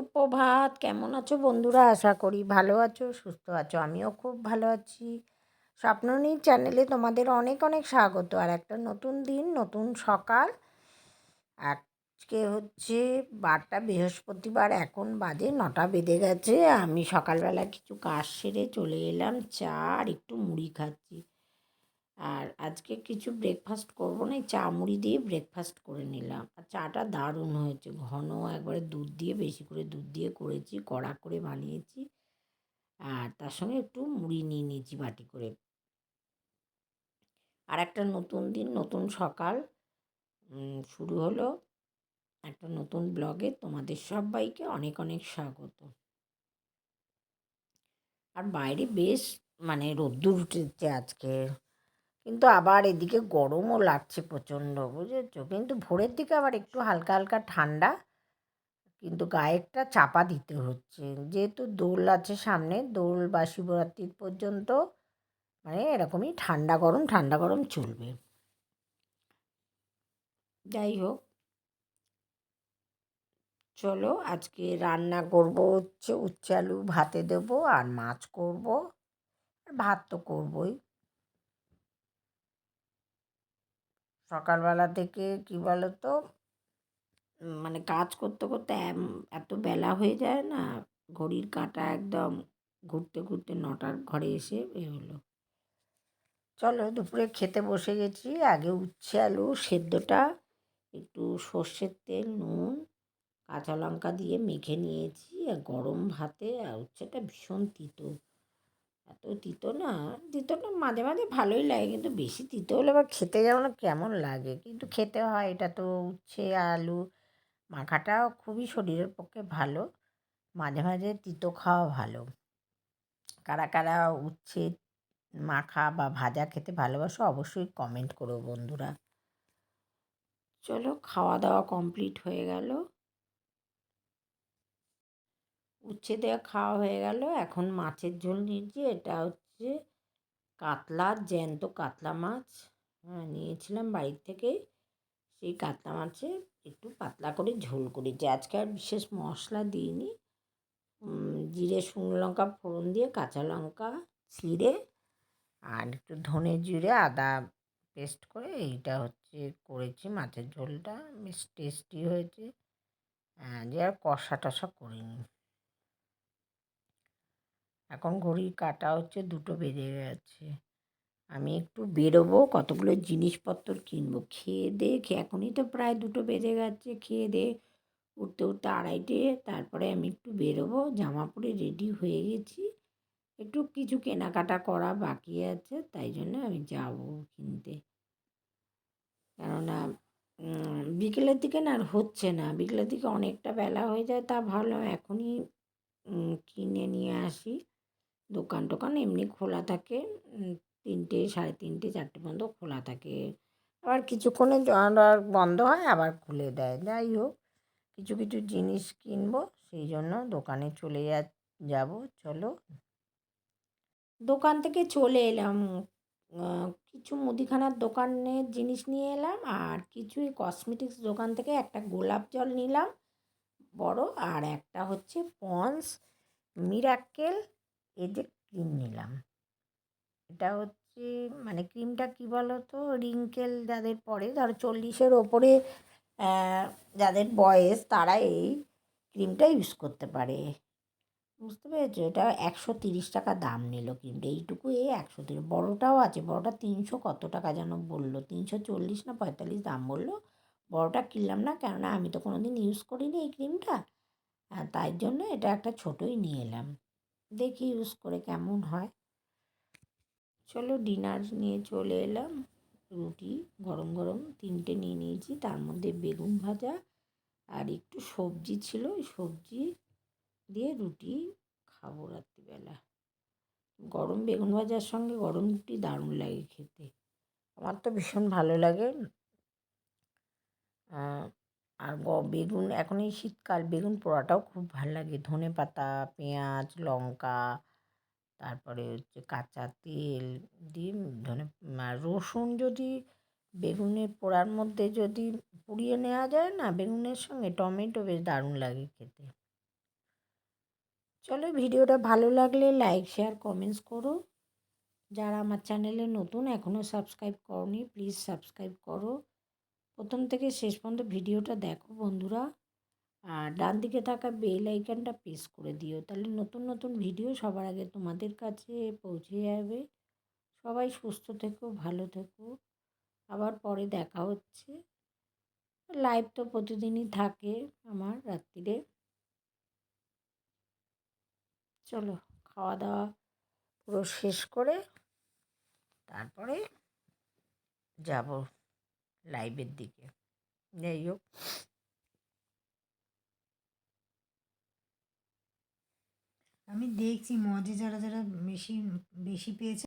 সুপ্রভাত। কেমন আছো বন্ধুরা? আশা করি ভালো আছো, সুস্থ আছো, আমিও খুব ভালো আছি। স্বপ্ননীর চ্যানেলে তোমাদের অনেক অনেক স্বাগত। আর একটা নতুন দিন, নতুন সকাল। আজকে হচ্ছে বারটা বৃহস্পতিবার, এখন বাজে নটা বেজে গেছে। আমি সকালবেলা কিছু কাজ সেরে চলে এলাম, চা আর একটু মুড়ি খাচ্ছি। আর আজকে কিছু ব্রেকফাস্ট করব না, এই চা মুড়ি দিয়ে ব্রেকফাস্ট করে নিলাম। আর চাটা দারুণ হয়েছে, ঘন, একবারে দুধ দিয়ে, বেশি করে দুধ দিয়ে করেছি, কড়া করে বানিয়েছি। আর তার সঙ্গে একটু মুড়ি নিয়ে নিয়েছি বাটি করে। আর একটা নতুন দিন, নতুন সকাল শুরু হলো। একটা নতুন ব্লগে তোমাদের সবাইকে অনেক অনেক স্বাগত। আর বাইরে বেশ মানে রোদ্দুর উঠেছে আজকে। কিন্তু আবার এদিকে গরমও লাগছে প্রচণ্ড, বুঝেছ? কিন্তু ভোরের দিকে আবার একটু হালকা হালকা ঠান্ডা, কিন্তু গায়েরটা চাপা দিতে হচ্ছে। যেহেতু দোল আছে সামনে, দোল বা শিবরাত্রির পর্যন্ত মানে এরকমই ঠান্ডা গরম ঠান্ডা গরম চলবে। যাই হোক। চলো আজকে রান্না করব হচ্ছে উচ্ছে আলু ভাতে দেবো আর মাছ করব। ভাত তো করবই। সকালবেলা থেকে কী বলো তো মানে কাজ করতে করতে এত বেলা হয়ে যায় না, ঘড়ির কাঁটা একদম ঘুরতে ঘুরতে নটার ঘরে এসে এ হলো। চলো দুপুরে খেতে বসে গেছি, আগে উচ্ছে আলু সেদ্ধটা, একটু সর্ষের তেল, নুন, কাঁচা লঙ্কা দিয়ে মেখে নিয়েছি, আর গরম ভাতে, আর উচ্ছেটা ভীষণ তিতো। এত তিতো না তিতোটা মাঝে মাঝে ভালোই লাগে, কিন্তু বেশি তিতো হলে আবার খেতে যেমন কেমন লাগে। কিন্তু খেতে হয়, এটা তো উচ্ছে, আলু, মাখাটাও খুবই শরীরের পক্ষে ভালো। মাঝে মাঝে তিতো খাওয়া ভালো। কারা কারা উচ্ছে, মাখা বা ভাজা খেতে ভালোবাসো অবশ্যই কমেন্ট করো বন্ধুরা। চলো, খাওয়া দাওয়া কমপ্লিট হয়ে গেল। উচ্ছে দেওয়া খাওয়া হয়ে গেল। এখন মাছের ঝোল নিয়েছি। এটা হচ্ছে কাতলা, জ্যান্ত কাতলা মাছ। হ্যাঁ নিয়েছিলাম বাড়ির থেকে। সেই কাতলা মাছে একটু পাতলা করে ঝোল করেছি। আজকে আর বিশেষ মশলা দিইনি। জিরে, শুকনো লঙ্কা, ফোড়ন দিয়ে কাঁচা লঙ্কা ছিঁড়ে আর একটু ধনে জিরে, আদা পেস্ট করে এইটা হচ্ছে করেছি মাছের ঝোলটা। বেশ টেস্টি হয়েছে। যে আর কষা টষা করিনি। এখন ঘড়ির কাটা হচ্ছে দুটো বেজে গেছে। আমি একটু বেরোবো, কতগুলো জিনিসপত্র কিনবো? খেয়ে দে এখনই তো প্রায় দুটো বেজে গেছে, খেয়ে দে। উঠতে উঠতে আড়াইটে, তারপরে আমি একটু বেরোবো জামা পরে রেডি হয়ে গেছি। একটু কিছু কেনাকাটা করা বাকি আছে, তাই জন্য আমি যাব কিনতে। কেননা বিকেলের দিকে না আর হচ্ছে না। বিকেলের দিকে অনেকটা বেলা হয়ে যায়, তা ভালো। এখনই কিনে নিয়ে আসি। দোকান টোকান এমনি খোলা থাকে। তিনটে, সাড়ে তিনটে, চারটে পর্যন্ত খোলা থাকে। আবার কিছুক্ষণে বন্ধ হয়, আবার খুলে দেয়। যাই হোক, কিছু কিছু জিনিস কিনবো, সেই জন্য দোকানে চলে যা, যাব। চলো। দোকান থেকে চলে এলাম। কিছু মুদিখানার দোকানের জিনিস নিয়ে এলাম, আর কিছু কসমেটিক্স দোকান থেকে একটা গোলাপ জল নিলাম, বড়, আর একটা হচ্ছে পন্স, মিরাক্কেল এই যে ক্রিম নিলাম। এটা হচ্ছে মানে ক্রিমটা কী বলো তো রিঙ্কেল যাদের পরে, ধরো চল্লিশের ওপরে যাদের বয়স, তারা এই ক্রিমটা ইউজ করতে পারে। বুঝতে পেরেছ? এটা একশো তিরিশ টাকা দাম নিল ক্রিমটা। এইটুকু এই একশো তিরিশ। বড়োটাও আছে। বড়োটা তিনশো কত টাকা যেন বলল? তিনশো চল্লিশ না পঁয়তাল্লিশ দাম বলল? বড়োটা কিনলাম না, কেননা আমি তো কোনো দিন ইউজ করিনি এই ক্রিমটা। তাই জন্য এটা একটা ছোটোই নিয়ে এলাম। দেখি ইউজ করে কেমন হয়। চলো ডিনার নিয়ে চলে এলাম। রুটি গরম গরম তিনটে নিয়ে নিয়েছি। তার মধ্যে বেগুন ভাজা আর একটু সবজি ছিল। সবজি দিয়ে রুটি খাব রাত্রিবেলা। গরম বেগুন ভাজার সঙ্গে গরম রুটি দারুণ লাগে খেতে। আমার তো ভীষণ ভালো লাগে। আর বেগুন, এখন এই শীতকাল বেগুন পোড়াটাও খুব ভালো লাগে। ধনে পাতা, পেঁয়াজ, লঙ্কা, তারপরে হচ্ছে কাঁচা তেল দিয়ে ধনে রসুন যদি বেগুনের পোড়ার মধ্যে যদি পুড়িয়ে নেওয়া যায় না, বেগুনের সঙ্গে টমেটো বেশ দারুণ লাগে খেতে। চলো ভিডিওটা ভালো লাগলে লাইক শেয়ার কমেন্টস করো। যারা আমার চ্যানেলে নতুন এখনও সাবস্ক্রাইব করনি প্লিজ সাবস্ক্রাইব করো। প্রথম থেকে শেষ পর্যন্ত ভিডিওটা দেখো বন্ধুরা। আর ডান দিকে থাকা বেল আইকনটা প্রেস করে দিও, তাহলে নতুন নতুন ভিডিও সবার আগে তোমাদের কাছে পৌঁছে যাবে। সবাই সুস্থ থেকো, ভালো থেকো। আবার পরে দেখা হচ্ছে। লাইভ তো প্রতিদিনই থাকে আমার রাত্রিরে। চলো, খাওয়া দাওয়া পুরো শেষ করে তারপরে যাব। লাইভের দিকে যাই হোক আমি দেখছি মজে যারা যারা বেশি বেশি পেয়েছে